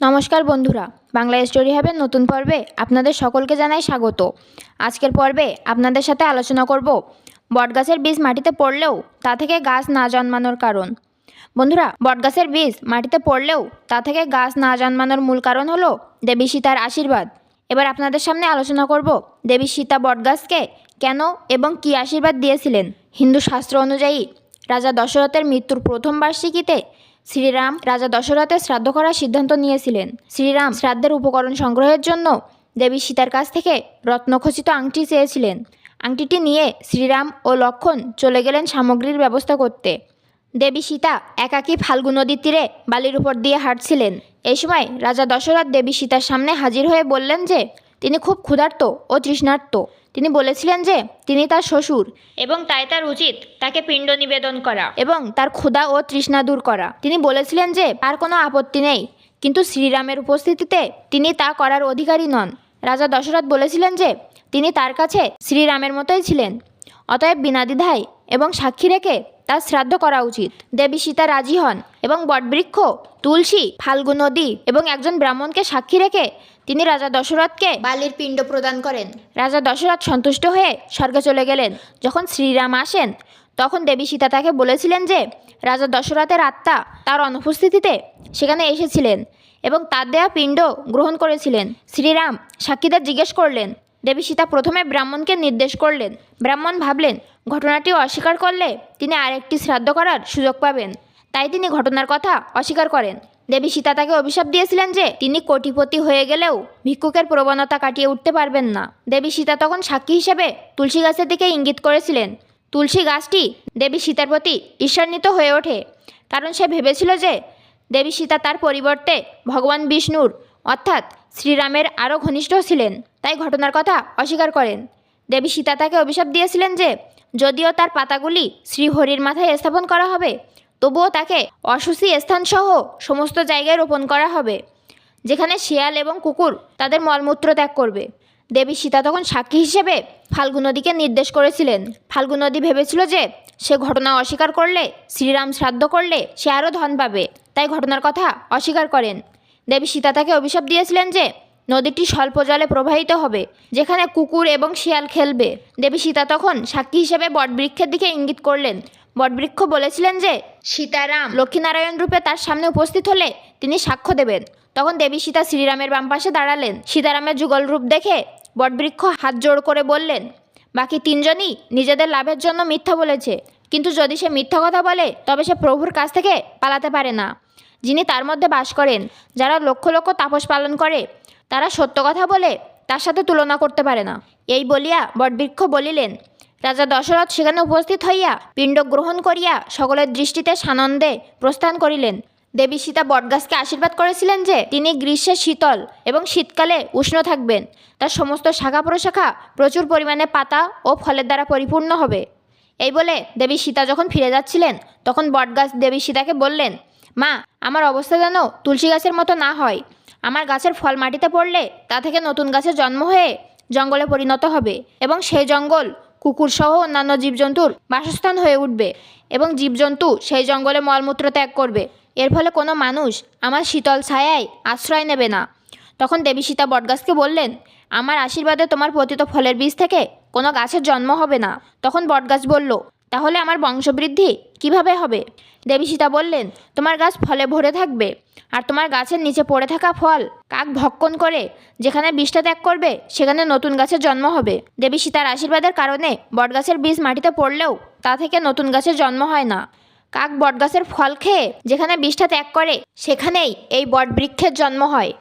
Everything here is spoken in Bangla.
নমস্কার বন্ধুরা বাংলা স্টোরি হাবের নতুন পর্বে আপনাদের সকলকে জানাই স্বাগত। আজকের পর্বে আপনাদের সাথে আলোচনা করব বটগাছের বীজ মাটিতে পড়লেও তা থেকে গাছ না জন্মানোর কারণ। বন্ধুরা, বটগাছের বীজ মাটিতে পড়লেও তা থেকে গাছ না জন্মানোর মূল কারণ হলো দেবী সীতার আশীর্বাদ। এবার আপনাদের সামনে আলোচনা করব দেবী সীতা বটগাছকে কেন এবং কী আশীর্বাদ দিয়েছিলেন। হিন্দু শাস্ত্র অনুযায়ী রাজা দশরথের মৃত্যুর প্রথম বার্ষিকীতে শ্রীরাম রাজা দশরথের শ্রাদ্ধ করার সিদ্ধান্ত নিয়েছিলেন। শ্রীরাম শ্রাদ্ধের উপকরণ সংগ্রহের জন্য দেবী সীতার কাছ থেকে রত্নখচিত আংটি চেয়েছিলেন। আংটিটি নিয়ে শ্রীরাম ও লক্ষণ চলে গেলেন সামগ্রীর ব্যবস্থা করতে। দেবী সীতা একাকী ফাল্গু নদীর তীরে বালির উপর দিয়ে হাঁটছিলেন। এই সময় রাজা দশরথ দেবী সীতার সামনে হাজির হয়ে বললেন যে, তিনি খুব ক্ষুধার্ত ও তৃষ্ণার্ত। তিনি বলেছিলেন যে তিনি তার শ্বশুর এবং তাই তার উচিত তাকে পিণ্ড নিবেদন করা এবং তার ক্ষুধা ও তৃষ্ণা দূর করা। তিনি বলেছিলেন যে তার কোনো আপত্তি নেই। কিন্তু শ্রীরামের উপস্থিতিতে তিনি তা করার অধিকারী নন। রাজা দশরথ বলেছিলেন যে তিনি তার কাছে শ্রীরামের মতোই ছিলেন। অতএব বিনা দ্বিধায় এবং সাক্ষী রেখে তার শ্রাদ্ধ করা উচিত। দেবী সীতা রাজি হন এবং বটবৃক্ষ, তুলসী ফাল্গু নদী এবং একজন ব্রাহ্মণকে সাক্ষী রেখে তিনি রাজা দশরথকে বালির পিণ্ড প্রদান করেন। রাজা দশরথ সন্তুষ্ট হয়ে স্বর্গে চলে গেলেন। যখন শ্রীরাম আসেন, তখন দেবী সীতা তাকে বলেছিলেন যে, রাজা দশরথের আত্মা তার অনুপস্থিতিতে সেখানে এসেছিলেন এবং তার দেয়া পিণ্ড গ্রহণ করেছিলেন। শ্রীরাম সাক্ষীদের জিজ্ঞেস করলেন দেবী সীতা প্রথমে ব্রাহ্মণকে নির্দেশ করলেন। ব্রাহ্মণ ভাবলেন, ঘটনাটি অস্বীকার করলে তিনি আরেকটি শ্রাদ্ধ করার সুযোগ পাবেন। তাই তিনি ঘটনার কথা অস্বীকার করেন। দেবী সীতা তাকে অভিশাপ দিয়েছিলেন যে তিনি কোটিপতি হয়ে গেলেও ভিক্ষুকের প্রবণতা কাটিয়ে উঠতে পারবেন না। দেবী সীতা তখন সাক্ষী হিসেবে তুলসী গাছের দিকে ইঙ্গিত করেছিলেন। তুলসী গাছটি দেবী সীতার প্রতি ঈর্ষান্বিত হয়ে ওঠে, কারণ সে ভেবেছিল যে দেবী সীতা তার পরিবর্তে ভগবান বিষ্ণুর, অর্থাৎ শ্রীরামের আরও ঘনিষ্ঠ ছিলেন। তাই ঘটনার কথা অস্বীকার করেন। দেবী সীতা তাকে অভিশাপ দিয়েছিলেন যে, যদিও তার পাতাগুলি শ্রীহরির মাথায় স্থাপন করা হবে, তবুও তাকে অসুচি স্থানসহ সমস্ত জায়গায় রোপণ করা হবে, যেখানে শিয়াল এবং কুকুর তাদের মলমূত্র ত্যাগ করবে। দেবী সীতা তখন সাক্ষী হিসেবে ফাল্গু নদীকে নির্দেশ করেছিলেন। ফাল্গু নদী ভেবেছিল যে, সে ঘটনা অস্বীকার করলে, শ্রীরাম শ্রাদ্ধ করলে সে আরও ধন পাবে, তাই ঘটনার কথা অস্বীকার করেন। দেবী সীতা তাকে অভিশাপ দিয়েছিলেন যে নদীটি স্বল্প জলে প্রবাহিত হবে যেখানে কুকুর এবং শিয়াল খেলবে। দেবী সীতা তখন সাক্ষী হিসেবে বটবৃক্ষের দিকে ইঙ্গিত করলেন। বটবৃক্ষ বলেছিলেন যে সীতারাম। লক্ষ্মীনারায়ণ রূপে তার সামনে উপস্থিত হলে তিনি সাক্ষ্য দেবেন। তখন দেবী সীতা শ্রীরামের বাম পাশে দাঁড়ালেন। সীতারামের যুগল রূপ দেখে বটবৃক্ষ হাত জোড় করে বললেন বাকি তিনজনই নিজেদের লাভের জন্য মিথ্যা বলেছে। কিন্তু যদি সে মিথ্যা কথা বলে তবে সে প্রভুর কাছ থেকে পালাতে পারে না। যিনি তার মধ্যে বাস করেন যারা লক্ষ লক্ষ তাপস পালন করে তারা সত্য কথা বলে, তার সাথে তুলনা করতে পারে না। এই বলিয়া বটবৃক্ষ বলিলেন, রাজা দশরথ সেখানে উপস্থিত হইয়া পিণ্ড গ্রহণ করিয়া সকলের দৃষ্টিতে সানন্দে প্রস্থান করিলেন। দেবী সীতা বটগাছকে আশীর্বাদ করেছিলেন যে, তিনি গ্রীষ্মে শীতল এবং শীতকালে উষ্ণ থাকবেন। তার সমস্ত শাখা প্রশাখা প্রচুর পরিমাণে পাতা ও ফলের দ্বারা পরিপূর্ণ হবে। এই বলে দেবী সীতা যখন ফিরে যাচ্ছিলেন, তখন বটগাছ দেবী সীতাকে বললেন, মা, আমার অবস্থা যেন তুলসী গাছের মতো না হয়। আমার গাছের ফল মাটিতে পড়লে তা থেকে নতুন গাছের জন্ম হয়ে জঙ্গলে পরিণত হবে এবং সেই জঙ্গল, কুকুরসহ অন্যান্য জীবজন্তুর বাসস্থান হয়ে উঠবে এবং জীবজন্তু সেই জঙ্গলে মলমূত্র ত্যাগ করবে। এর ফলে কোনো মানুষ আমার শীতল ছায়ায় আশ্রয় নেবে না। তখন দেবী সীতা বটগাছকে বললেন, আমার আশীর্বাদে তোমার পতিত ফলের বীজ থেকে কোনো গাছের জন্ম হবে না। তখন বটগাছ বলল তাহলে আমার বংশবৃদ্ধি কীভাবে হবে? দেবী সীতা বললেন, তোমার গাছ ফলে ভরে থাকবে, আর তোমার গাছের নিচে পড়ে থাকা ফল কাক ভক্ষণ করে, যেখানে বিষটা ত্যাগ করবে, সেখানে নতুন গাছের জন্ম হবে। দেবী সীতার আশীর্বাদের কারণে বটগাছের বীজ মাটিতে পড়লেও তা থেকে নতুন গাছের জন্ম হয় না। কাক বটগাছের ফল খেয়ে, যেখানে বিষটা ত্যাগ করে, সেখানেই এই বটবৃক্ষের জন্ম হয়।